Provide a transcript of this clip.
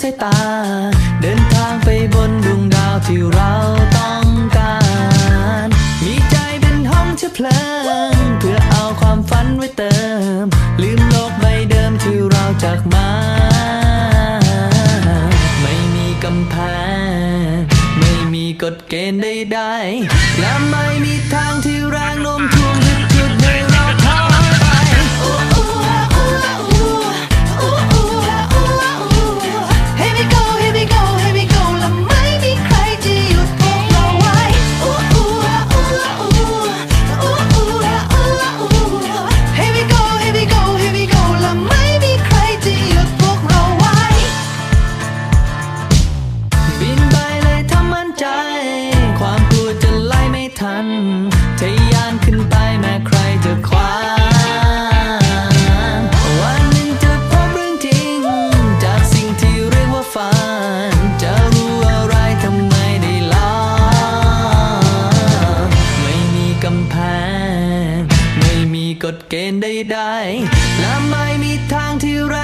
สายตา เดินทางไปบนดวงดาวที่เราต้องการ มีใจเป็นห้องเชื้อเพลิง เพื่อเอาความฝันไว้เติม ลืมโลกใบเดิมที่เราจากมา ไม่มีกำแพง ไม่มีกฎเกณฑ์ใดๆและไม่มีทางที่แรงโน้มถ่วง ม่ทันทะยานขึ้นไปแม้ใครจะขวางวันหนึ่งจะพบเรื่องจริง จากสิ่งที่เรียกว่าฝัน จะรู้อะไรทำไมได้ลองไม่มีกำแพง ไม่มีกฎเกณฑ์ใดๆละไม่มีทางที่ไร